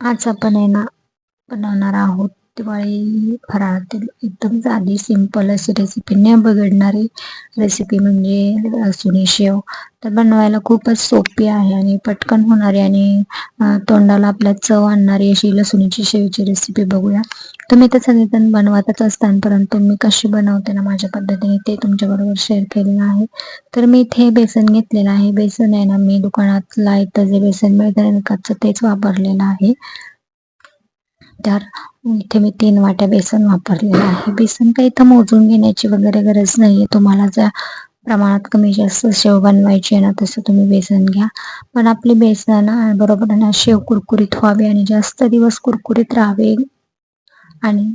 आज आपण आहे ना बनवणार आहोत. दिवाळी फराळातील एकदम साधी सिंपल अशी रेसिपी न बिघडणारी रेसिपी म्हणजे लसुणी शेव. तर बनवायला खूपच सोपी आहे आणि पटकन होणारी आणि तोंडाला आपल्या चव आणणारी अशी लसुणीची शेवची रेसिपी बघूया. तुम्ही तर सगळेजण बनवतच असताना परंतु मी कशी बनवते ना माझ्या पद्धतीने ते तुमच्याबरोबर शेअर केलेलं आहे. तर मी इथे बेसन घेतलेलं आहे. बेसन आहे ना मी दुकानातला इथं जे बेसन मिळतं तेच वापरलेलं आहे. तर इथे मी तीन वाट्या बेसन वापरलेलं आहे. बेसन काही इथं मोजून घेण्याची वगैरे गरज नाहीये. तुम्हाला ज्या प्रमाणात कमी जास्त शेव बनवायची आहे ना तसं तुम्ही बेसन घ्या. पण आपली बेसन बरोबर ना शेव कुरकुरीत व्हावी आणि जास्त दिवस कुरकुरीत राहावे. आणि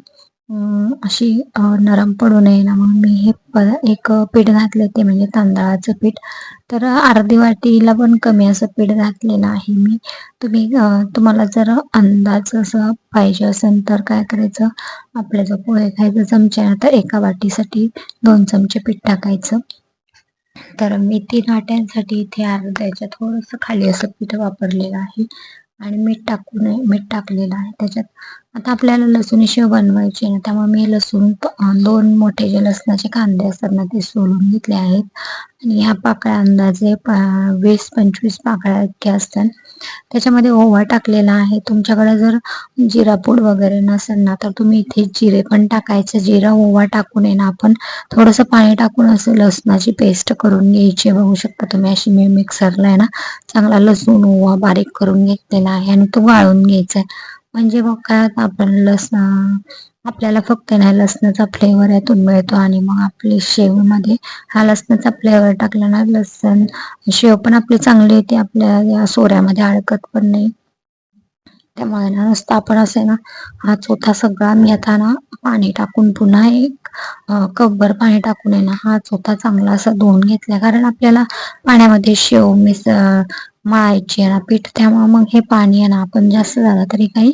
अशी नरम पडू नये ना म्हणून मी हे एक पीठ घातले ते म्हणजे तांदळाचं पीठ. तर अर्धी वाटीला पण कमी असं पीठ घातलेलं आहे मी. तुम्ही तुम्हाला जर अंदाज असं पाहिजे असेल तर काय करायचं? आपल्या जो पोहे खायचा चमचा आहे तर एका वाटीसाठी दोन चमचे पीठ टाकायचं. तर मी तीन वाट्यांसाठी इथे अर्ध्याच्या थोडंसं खाली असं पीठ वापरलेलं आहे. आणि मीठ टाकून मीठ टाकलेलं आहे. त्याच्यात आता आपल्याला लसूण शेव बनवायची आहे. त्यामुळे मी लसूण दोन मोठे जे लसणाचे कांदे असतात ना ते सोलून घेतले आहेत. आणि ह्या पाकळ्या अंदाजे वीस पंचवीस पाकळ्या इतक्या असतात. त्याच्यामध्ये ओवा टाकलेला आहे. तुमच्याकडे जर जिरा पूड वगैरे नसेल ना तर तुम्ही इथे जिरे पण टाकायचं. जिरा ओवा टाकून आहे ना आपण थोडंसं पाणी टाकून असं लसणाची पेस्ट करून घ्यायची. बघू शकता तुम्ही अशी मी मिक्सरला आहे ना चांगला लसूण ओवा बारीक करून घेतलेला आहे आणि तो वाळून घ्यायचा आहे. म्हणजे मग काय आपण लसण आपल्याला फक्त नाही लसणाचा फ्लेवर यातून मिळतो आणि मग आपली शेवमध्ये हा लसणाचा फ्लेवर टाकला ना लसण शेव पण आपली चांगली येते आपल्या या सोऱ्यामध्ये अडकत पण नाही. त्यामुळे ना नुसतं आपण असे ना हा चोथा सगळा मी आता ना पाणी टाकून पुन्हा एक कपभर पाणी टाकून आहे ना हा चोथा चांगला असा धुवून घेतला. कारण आपल्याला पाण्यामध्ये शेव मिस मळायची आहे ना पीठ त्यामुळे मग हे पाणी आहे ना आपण जास्त झालं तरी काही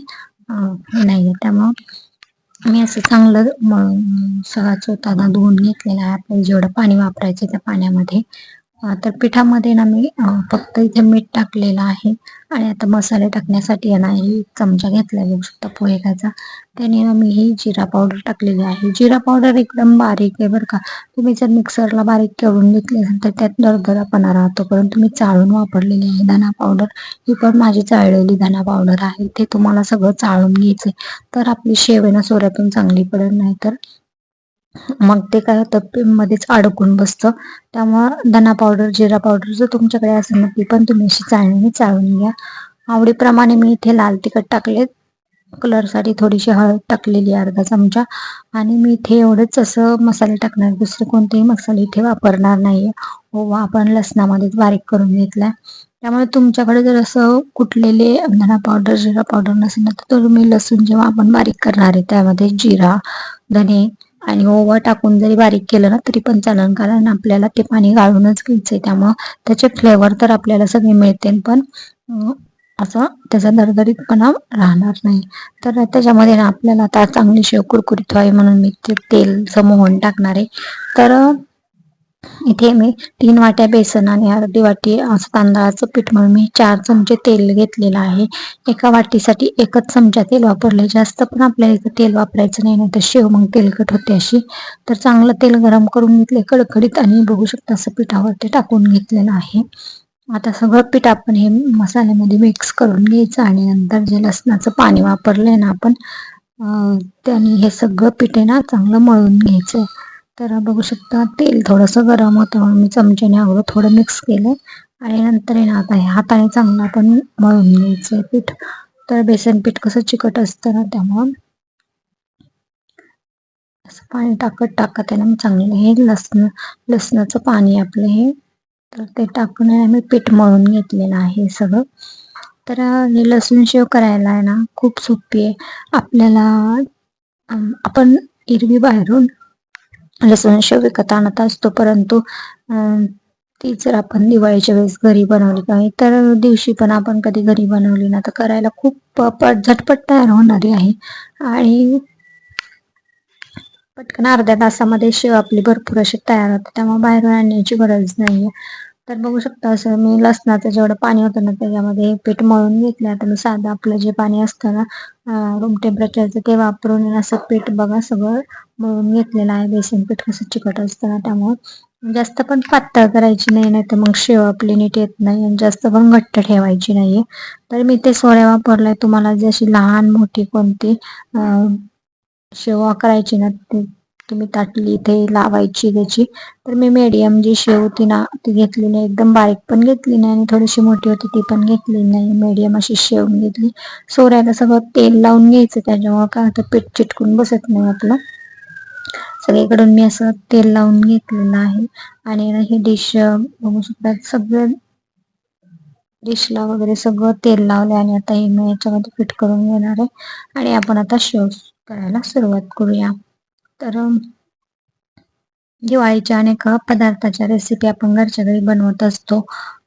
नाही त्यामुळं मी असं चांगलं मळून सगळा चोताना धुवून घेतलेला आहे. आपल्याला जेवढं पाणी वापरायचं त्या पाण्यामध्ये. तर पिठामध्ये ना मी फक्त इथे मीठ टाकलेलं आहे. आणि आता मसाले टाकण्यासाठी ना ही चमचा घेतला बघू शकता पोहे खायचा. त्याने ना मी ही जिरा पावडर टाकलेली आहे. जिरा पावडर एकदम बारीक आहे बरं का. तुम्ही जर मिक्सरला बारीक करून घेतले तर त्यात दरदरापणा राहतो. परंतु मी चाळून वापरलेली आहे धना पावडर. ही पण माझी चाळलेली धना पावडर आहे. ते तुम्हाला सगळं चाळून घ्यायचंय. तर आपली शेव सोऱ्यातून चांगली पडत नाही तर मग ते काय होतं मध्येच अडकून बसतं. त्यामुळं धना पावडर जिरा पावडर जर तुमच्याकडे असेल ना ती पण तुम्ही अशी चाळणीने चाळून घ्या. आवडीप्रमाणे मी इथे लाल तिखट टाकले कलरसाठी थोडीशी हळद टाकलेली अर्धा चमचा. आणि मी इथे एवढंच असं मसाले टाकणार दुसरे कोणतेही मसाले इथे वापरणार नाहीये. ओवा आपण लसणामध्येच बारीक करून घेतलाय. त्यामुळे तुमच्याकडे जर असं कुठलेले धना पावडर जिरा पावडर नसेल ना तर तुम्ही लसूण जेव्हा आपण बारीक करणार आहे त्यामध्ये जिरा धने आणि ओवा टाकून जरी बारीक केलं ना तरी पण चालेल कारण आपल्याला ते पाणी गाळूनच घ्यायचंय. त्यामुळं त्याचे फ्लेवर तर आपल्याला सगळे मिळते पण असं त्याचा दरदरीतपणा राहणार नाही. तर त्याच्यामध्ये ना आपल्याला आता चांगली शेव कुरकुरीत व्हावी म्हणून मी ते तेल मोहन टाकणार आहे. तर इथे मी तीन वाट्या बेसन आणि अर्धी वाटी असं तांदळाचं पीठ म्हणून मी चार चमचे तेल घेतलेलं आहे. एका वाटीसाठी एकच चमचा तेल वापरले. जास्त पण आपल्याला इथं तेल वापरायचं नाही नाही तर शेव मग तेलकट होते अशी. तर चांगलं तेल गरम करून घेतले कडकडीत आणि बघू शकता असं पिठावरती टाकून घेतलेलं आहे. आता सगळं पीठ आपण हे मसाल्यामध्ये मिक्स करून घ्यायचं आणि नंतर जे लसणाचं पाणी वापरलंय ना आपण त्याने हे सगळं पीठ आहे ना चांगलं मळून घ्यायचं तर बघू शकता तेल थोडंसं गरम होतं म्हणून मी चमच्याने अगोदर थोडं मिक्स केलं. आणि नंतर आहे ना आता हे हाताने चांगलं आपण मळून घ्यायचं पीठ. तर बेसन पीठ कसं चिकट असतं ना त्यामुळं असं पाणी टाकत टाकत आहे ना चांगलं हे लसण लसणाचं पाणी आपलं हे. तर ते टाकून आम्ही पीठ मळून घेतलेलं आहे सगळं. तर लसूण शेव करायला आहे ना खूप सोपी आहे. आपल्याला आपण एरवी बाहेरून लसूण शेव विकत आणत असतो परंतु ती जर आपण दिवाळीच्या वेळेस घरी बनवली का तर दिवशी पण आपण कधी घरी बनवली ना तर करायला खूप झटपट तयार होणारी आहे. आणि पटकन अर्ध्या तासामध्ये शेव आपली भरपूर अशी तयार होते त्यामुळे बाहेरून आणण्याची गरज नाहीये. तर बघू शकता असं मी लसणाचं जेवढं पाणी होतं ना त्याच्यामध्ये हे पीठ मळून घेतलं. आता मी साधं आपलं जे पाणी असतं ना रूम टेम्परेचरचं ते वापरून असं पीठ बघा सगळं मळून घेतलेलं आहे. बेसन पीठ कसं चिकट असतं ना त्यामुळं. जास्त पण पातळ करायची नाही नाही तर मग शेव आपली नीट येत नाही आणि जास्त पण घट्ट ठेवायची नाही तर मी ते सोळ्या वापरलाय. तुम्हाला जशी लहान मोठी कोणती शेवा करायची ना ते तुम्ही ताटली इथे लावायची त्याची. तर मी मीडियम जी शेव होती ना ती घेतली नाही. एकदम बारीक पण घेतली नाही आणि थोडीशी मोठी होती ती पण घेतली नाही. मीडियम अशी शेव घेतली. सोऱ्याला सगळं तेल लावून घ्यायचं त्याच्यामुळे काय होतं पीठ चिटकून बसत नाही आपलं. सगळीकडून मी असं तेल लावून घेतलेलं आहे. आणि ही डिश बघू शकतात सगळं डिशला वगैरे सगळं तेल लावलं आणि आता हे मी याच्यामध्ये फिट करून घेणार आहे. आणि आपण आता शेव करायला सुरुवात करूया. तर दिवाळीच्या अनेक पदार्थाच्या रेसिपी आपण घरच्या घरी बनवत असतो.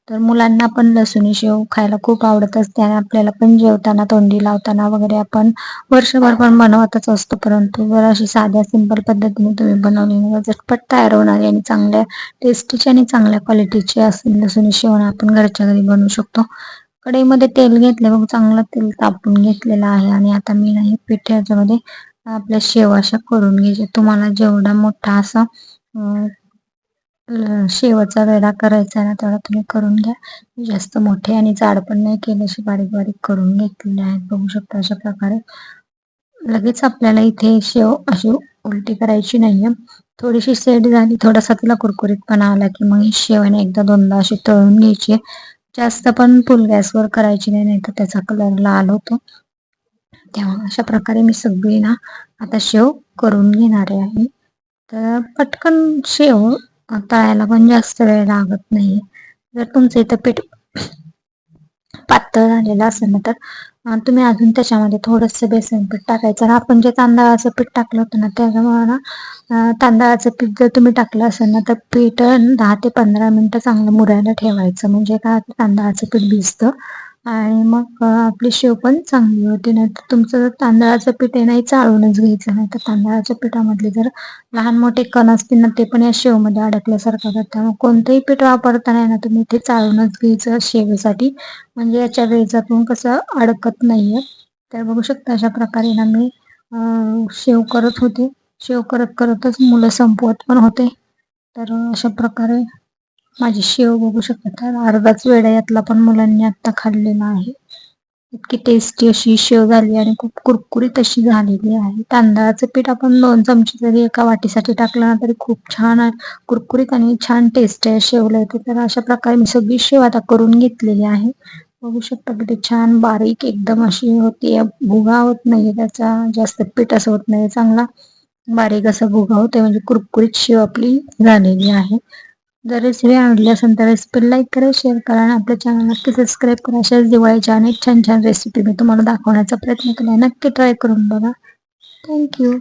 तर मुलांना पण लसूणी शेव खायला खूप आवडत असते आणि आपल्याला पण जेवताना तोंडी लावताना वगैरे आपण वर्षभर पण बनवतच असतो. परंतु जर अशी साध्या सिंपल पद्धतीने तुम्ही बनवली झटपट तयार होणारी आणि चांगल्या टेस्टीची आणि चांगल्या क्वालिटीची असेल लसूणी शेवण आपण घरच्या घरी बनवू शकतो. कढईमध्ये तेल घेतले बघ चांगलं तेल तापून घेतलेलं आहे आणि आता मी नाही पीठ याच्यामध्ये आपल्या शेव अशा करून घ्यायच्या तुम्हाला जेवढा मोठा असा शेवचा वेळा करायचा ना तेवढा तुम्ही करून घ्या. जास्त मोठे आणि जाड पण नाही केले असे बारीक बारीक करून घेतलेले आहेत. बघू शकता अशा प्रकारे. लगेच आपल्याला इथे शेव अशी उलटी करायची नाहीये. थोडीशी सेट झाली थोडासा तिला कुरकुरीतपणा आला की मग शेवने एकदा दोनदा अशी तळून घ्यायची जास्त पण फुल गॅसवर करायची नाही नाही तर त्याचा कलर लाल होतो. तेव्हा अशा प्रकारे मी सगळी ना आता शेव करून घेणार आहे. तर पटकन शेव तळायला पण जास्त वेळ लागत नाही. जर तुमचं इथं पीठ पातळ झालेलं असेल ना तर तुम्ही अजून त्याच्यामध्ये थोडस बेसन पीठ टाकायचं. आपण जे तांदळाचं पीठ टाकलं होतं ना त्याच्यामुळे ना तांदळाचं पीठ जर तुम्ही टाकलं असेल ना तर पीठ दहा ते पंधरा मिनिटं चांगलं मुरायला ठेवायचं. म्हणजे काय तांदळाचं पीठ भिजतं. आणि मग आपली शेव पण चांगली होती. नाही तर तुमचं जर तांदळाचं पीठ आहे नाही चाळूनच घ्यायचं. नाही तर तांदळाच्या पिठामधले जर लहान मोठे कण असतील ना ते पण या शेवमध्ये अडकल्यासारखं करतात. त्यामुळे कोणतंही पीठ वापरताना ना तुम्ही ते चाळूनच घ्यायचं शेवेसाठी. म्हणजे याच्या वेजातून कसं अडकत नाहीये. तर बघू शकता अशा प्रकारे ना मी शेव करत होते. शेव करत करतच मुलं संपवत पण होते. तर अशा प्रकारे माझी शेव बघू शकता. अर्धाच वेळा यातला पण मुलांनी आता खाल्लेला आहे. इतकी टेस्टी अशी शेव झाली आणि खूप कुरकुरीत अशी झालेली आहे. तांदळाचं पीठ आपण दोन चमचे जरी एका वाटीसाठी टाकलं ना तरी खूप छान कुरकुरीत आणि छान टेस्ट आहे शेवला येते तर अशा प्रकारे मी सगळी शेव आता करून घेतलेली आहे. बघू शकता किती छान बारीक एकदम अशी होती. भुगा होत नाहीये त्याचा जास्त पीठ असं होत नाही चांगला. बारीक असा भुगा होते म्हणजे कुरकुरीत शेव आपली झालेली आहे. जर रेसिपी आवडली असेल तर रेसिपी लाईक करा शेअर करा आणि आपल्या चॅनल नक्की सबस्क्राईब करा. अशाच दिवाळीच्या अनेक छान छान रेसिपी मी तुम्हाला दाखवण्याचा प्रयत्न केला नक्की ट्राय करून बघा. थँक्यू